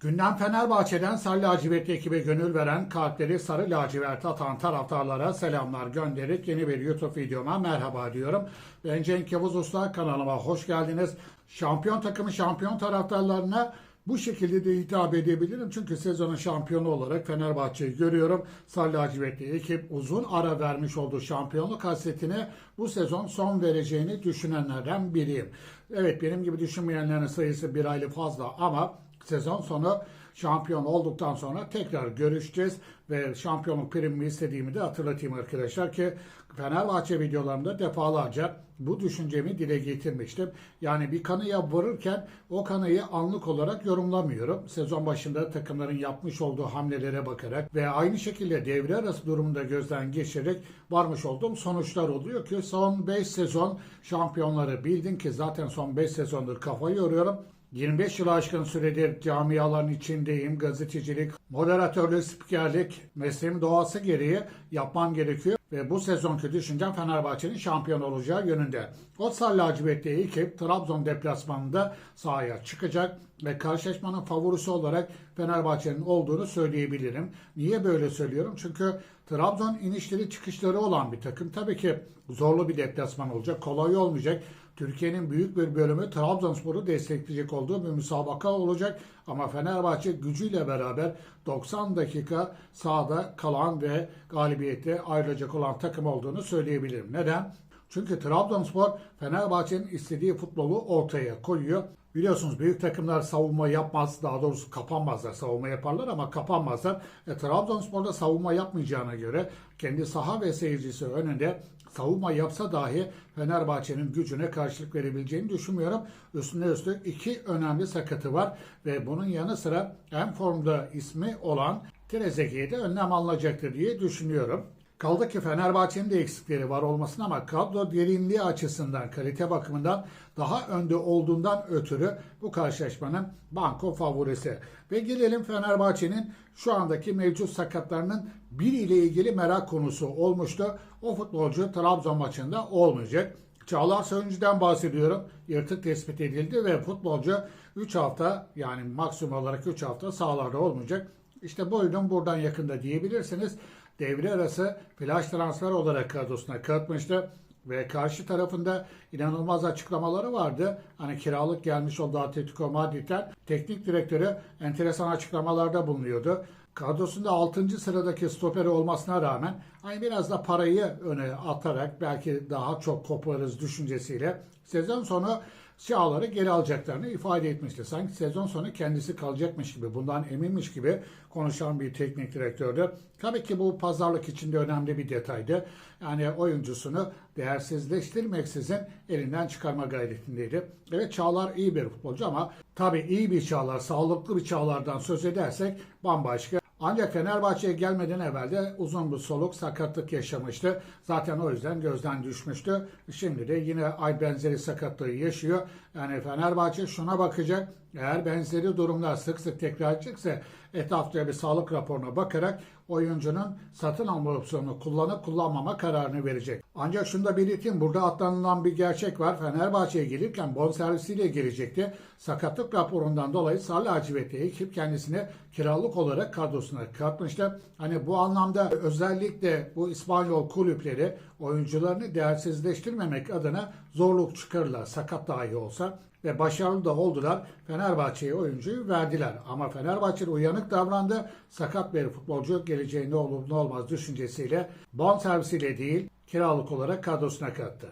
Gündem Fenerbahçe'den Sarı Lacivert ekibe gönül veren kalpleri sarı lacivert atan taraftarlara selamlar gönderip yeni bir YouTube videoma merhaba diyorum. Ben Cenk Yavuz Usta kanalıma hoş geldiniz. Şampiyon takımı şampiyon taraftarlarına bu şekilde de hitap edebilirim. Çünkü sezonun şampiyonu olarak Fenerbahçe'yi görüyorum. Sarı lacivertli ekip uzun ara vermiş olduğu şampiyonluk hasretine bu sezon son vereceğini düşünenlerden biriyim. Evet benim gibi düşünmeyenlerin sayısı bir aylık fazla ama sezon sonu şampiyon olduktan sonra tekrar görüşeceğiz ve şampiyonluk primimi istediğimi de hatırlatayım arkadaşlar ki Fenerbahçe videolarımda defalarca bu düşüncemi dile getirmiştim. Yani bir kanıya vururken o kanıyı anlık olarak yorumlamıyorum. Sezon başında takımların yapmış olduğu hamlelere bakarak ve aynı şekilde devre arası durumunda gözden geçirerek varmış olduğum sonuçlar oluyor ki son 5 sezon şampiyonları bildin ki zaten son 5 sezondur kafayı yoruyorum. 25 yıl aşkın süredir camiaların içindeyim. Gazetecilik, moderatörlük, spikerlik mesleğim doğası gereği yapmam gerekiyor. Ve bu sezonki düşüncem Fenerbahçe'nin şampiyon olacağı yönünde. Otsal lacivertli ekip Trabzon deplasmanında sahaya çıkacak ve karşılaşmanın favorisi olarak Fenerbahçe'nin olduğunu söyleyebilirim. Niye böyle söylüyorum? Çünkü Trabzon inişleri çıkışları olan bir takım. Tabii ki zorlu bir deplasman olacak, kolay olmayacak. Türkiye'nin büyük bir bölümü Trabzonspor'u destekleyecek olduğu bir müsabaka olacak. Ama Fenerbahçe gücüyle beraber 90 dakika sahada kalan ve galibiyette ayrılacak olan takım olduğunu söyleyebilirim. Neden? Çünkü Trabzonspor Fenerbahçe'nin istediği futbolu ortaya koyuyor. Biliyorsunuz büyük takımlar savunma yapmaz, daha doğrusu kapanmazlar. Savunma yaparlar ama kapanmazlar. E, Trabzonspor'da savunma yapmayacağına göre kendi saha ve seyircisi önünde savunma yapsa dahi Fenerbahçe'nin gücüne karşılık verebileceğini düşünmüyorum. Üstüne üstlük iki önemli sakatı var ve bunun yanı sıra en formda ismi olan Trezeguet'e önlem alınacaktır diye düşünüyorum. Kaldı ki Fenerbahçe'nin de eksikleri var olmasın ama kadro derinliği açısından, kalite bakımından daha önde olduğundan ötürü bu karşılaşmanın banko favorisi. Ve gelelim Fenerbahçe'nin şu andaki mevcut sakatlarının biriyle ilgili merak konusu olmuştu. O futbolcu Trabzon maçında olmayacak. Çağlar Söyüncü'den bahsediyorum. Yırtık tespit edildi ve futbolcu 3 hafta yani maksimum olarak 3 hafta sahalarda olmayacak. İşte buyurun buradan yakında diyebilirsiniz devre arası flash transfer olarak kadrosuna katmıştı. Ve karşı tarafında inanılmaz açıklamaları vardı. Hani kiralık gelmiş olduğu Atletico Madrid'den teknik direktörü enteresan açıklamalarda bulunuyordu. Kadrosunda 6. sıradaki stoperi olmasına rağmen hani biraz da parayı öne atarak belki daha çok koparız düşüncesiyle sezon sonu Çağlar'ı geri alacaklarını ifade etmişti. Sanki sezon sonu kendisi kalacakmış gibi, bundan eminmiş gibi konuşan bir teknik direktördü. Tabii ki bu pazarlık içinde önemli bir detaydı. Yani oyuncusunu değersizleştirmeksizin elinden çıkarma gayretindeydi. Evet Çağlar iyi bir futbolcu ama tabii iyi bir Çağlar, sağlıklı bir Çağlar'dan söz edersek bambaşka. Ancak Fenerbahçe'ye gelmeden evvel de uzun bir soluk sakatlık yaşamıştı. Zaten o yüzden gözden düşmüştü. Şimdi de yine ay benzeri sakatlığı yaşıyor. Yani Fenerbahçe şuna bakacak. Eğer benzeri durumlar sık sık tekrar edecekse etrafta bir sağlık raporuna bakarak oyuncunun satın alma opsiyonunu kullanıp kullanmama kararını verecek. Ancak şunu da belirteyim. Burada atlanılan bir gerçek var. Fenerbahçe'ye gelirken bonservisiyle gelecekti. Sakatlık raporundan dolayı Sarı Lacivertli ekip kendisine kiralık olarak kadrosuna katmıştı. Hani bu anlamda özellikle bu İspanyol kulüpleri oyuncularını değersizleştirmemek adına zorluk çıkarırlar. Sakat dahi olsa ve başarılı da oldular. Fenerbahçe'ye oyuncuyu verdiler. Ama Fenerbahçe uyanık davrandı. Sakat bir futbolcu geleceğinde olur ne olmaz düşüncesiyle bon servisiyle değil kiralık olarak kadrosuna kattı.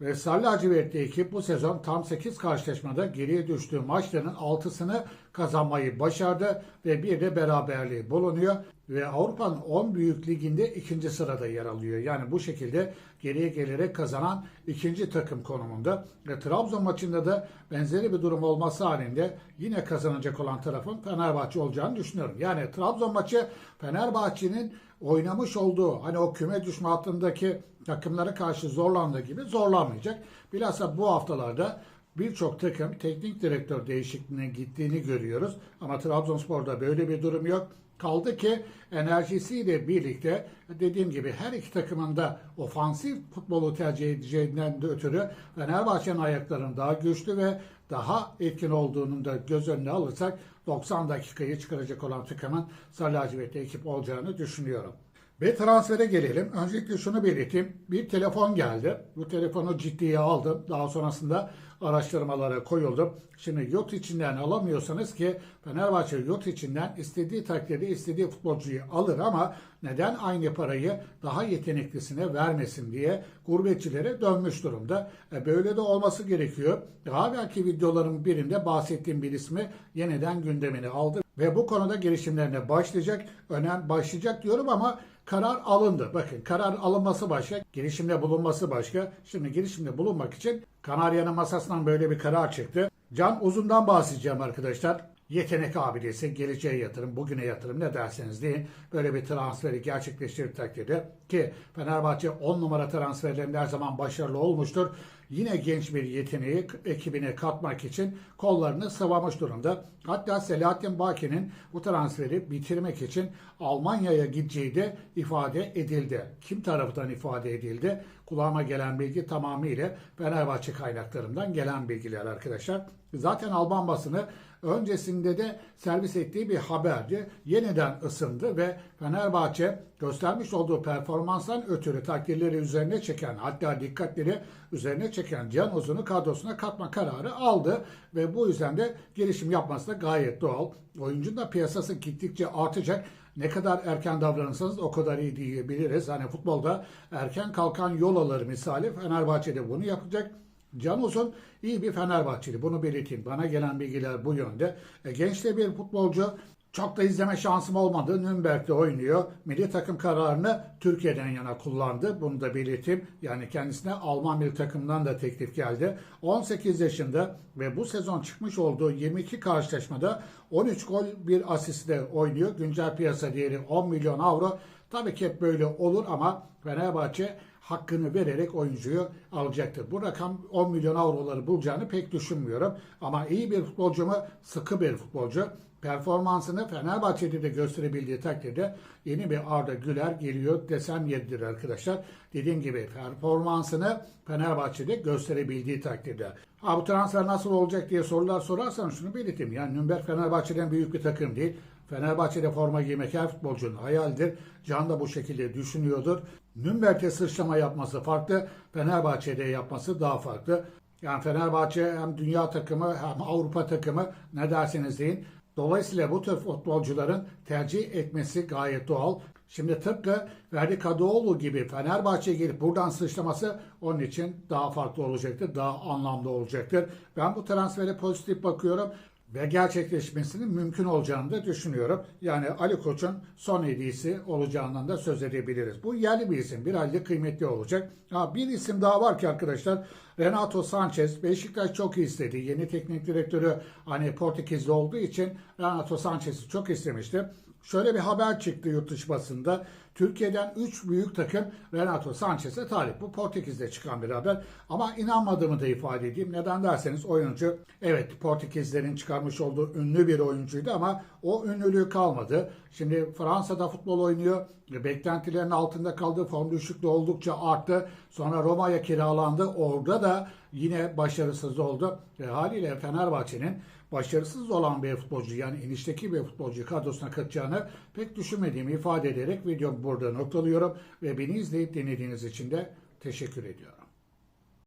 Ve Sarı Lacivertli ekip bu sezon tam 8 karşılaşmada geriye düştüğü maçların 6'sını kazanmayı başardı ve bir de beraberliği bulunuyor ve Avrupa'nın 10 büyük liginde ikinci sırada yer alıyor. Yani bu şekilde geriye gelerek kazanan ikinci takım konumunda. Ve Trabzon maçında da benzeri bir durum olması halinde yine kazanacak olan tarafın Fenerbahçe olacağını düşünüyorum. Yani Trabzon maçı Fenerbahçe'nin oynamış olduğu hani o küme düşme hattındaki takımlara karşı zorlandığı gibi zorlanmayacak. Bilhassa bu haftalarda birçok takım teknik direktör değişikliğine gittiğini görüyoruz. Ama Trabzonspor'da böyle bir durum yok. Kaldı ki enerjisiyle birlikte dediğim gibi her iki takımın da ofansif futbolu tercih edeceğinden de ötürü Fenerbahçe'nin ayaklarının daha güçlü ve daha etkin olduğunu da göz önüne alırsak 90 dakikayı çıkaracak olan takımın Sarı lacivertli ekip olacağını düşünüyorum. Ve transfere gelelim. Öncelikle şunu belirteyim. Bir telefon geldi. Bu telefonu ciddiye aldım. Daha sonrasında araştırmalara koyuldum. Şimdi yurt içinden alamıyorsanız ki Fenerbahçe yurt içinden istediği takdirde istediği futbolcuyu alır ama neden aynı parayı daha yeteneklisine vermesin diye gurbetçilere dönmüş durumda. E böyle de olması gerekiyor. Daha belki videoların birinde bahsettiğim bir ismi yeniden gündemine aldı ve bu konuda girişimlerine başlayacak. Önem başlayacak diyorum ama karar alındı. Bakın karar alınması başka, girişimde bulunması başka. Şimdi girişimde bulunmak için Kanarya'nın masasından böyle bir karar çıktı. Can Uzun'dan bahsedeceğim arkadaşlar. Yetenek abidesi, geleceğe yatırım, bugüne yatırım ne derseniz deyin. Böyle bir transferi gerçekleştirip takdirde ki Fenerbahçe 10 numara transferlerinde her zaman başarılı olmuştur. Yine genç bir yeteneği ekibine katmak için kollarını sıvamış durumda. Hatta Selahattin Baki'nin bu transferi bitirmek için Almanya'ya gideceği de ifade edildi. Kim tarafından ifade edildi? Kulağıma gelen bilgi tamamıyla Fenerbahçe kaynaklarından gelen bilgiler arkadaşlar. Zaten Alman basını öncesinde de servis ettiği bir haberdi. Yeniden ısındı ve Fenerbahçe göstermiş olduğu performanstan ötürü takdirleri üzerine çeken hatta dikkatleri üzerine çeken Can Uzun'u kadrosuna katma kararı aldı ve bu yüzden de gelişim yapması da gayet doğal. Oyuncunun da piyasası gittikçe artacak. Ne kadar erken davranırsanız o kadar iyi diyebiliriz. Hani futbolda erken kalkan yol alır misali Fenerbahçe'de bunu yapacak. Can Uzun iyi bir Fenerbahçeli. Bunu belirteyim. Bana gelen bilgiler bu yönde. E, genç de bir futbolcu. Çok da izleme şansım olmadı. Nürnberg'de oynuyor. Milli takım kararını Türkiye'den yana kullandı. Bunu da belirteyim. Yani kendisine Alman milli takımdan da teklif geldi. 18 yaşında ve bu sezon çıkmış olduğu 22 karşılaşmada 13 gol bir asistle oynuyor. Güncel piyasa değeri 10 milyon avro. Tabii ki hep böyle olur ama Fenerbahçe hakkını vererek oyuncuyu alacaktır. Bu rakam 10 milyon avroları bulacağını pek düşünmüyorum. Ama iyi bir futbolcu mu? Sıkı bir futbolcu. Performansını Fenerbahçe'de de gösterebildiği takdirde yeni bir Arda Güler geliyor desem yeridir arkadaşlar. Dediğim gibi performansını Fenerbahçe'de gösterebildiği takdirde. Ha bu transfer nasıl olacak diye sorular sorarsan şunu belirteyim. Yani Nürnberg Fenerbahçe'den büyük bir takım değil. Fenerbahçe'de forma giymek her futbolcunun hayaldir. Can da bu şekilde düşünüyordur. Nürnberg'de sıçrama yapması farklı, Fenerbahçe'de yapması daha farklı. Yani Fenerbahçe hem dünya takımı hem Avrupa takımı ne derseniz deyin. Dolayısıyla bu tür futbolcuların tercih etmesi gayet doğal. Şimdi tıpkı Ferdi Kadıoğlu gibi Fenerbahçe'ye gelip buradan sıçraması onun için daha farklı olacaktır, daha anlamlı olacaktır. Ben bu transfere pozitif bakıyorum ve gerçekleşmesinin mümkün olacağını da düşünüyorum. Yani Ali Koç'un son hediyesi olacağından da söz edebiliriz. Bu yerli bir isim. Bir halde kıymetli olacak. Ha, bir isim daha var ki arkadaşlar. Renato Sanchez. Beşiktaş çok istedi. Yeni teknik direktörü hani Portekizli olduğu için Renato Sanchez'i çok istemişti. Şöyle bir haber çıktı yurt dışı basında. Türkiye'den 3 büyük takım Renato Sanchez'e talip. Bu Portekiz'de çıkan bir haber. Ama inanmadığımı da ifade edeyim. Neden derseniz oyuncu evet Portekizlerin çıkarmış olduğu ünlü bir oyuncuydu ama o ünlülüğü kalmadı. Şimdi Fransa'da futbol oynuyor. Beklentilerin altında kaldı. Form düşüklüğü oldukça arttı. Sonra Roma'ya kiralandı. Orada da yine başarısız oldu. Ve haliyle Fenerbahçe'nin başarısız olan bir futbolcu yani enişteki bir futbolcu kadrosuna katacağını pek düşünmediğimi ifade ederek videomu burada noktalıyorum ve beni izleyip dinlediğiniz için de teşekkür ediyorum.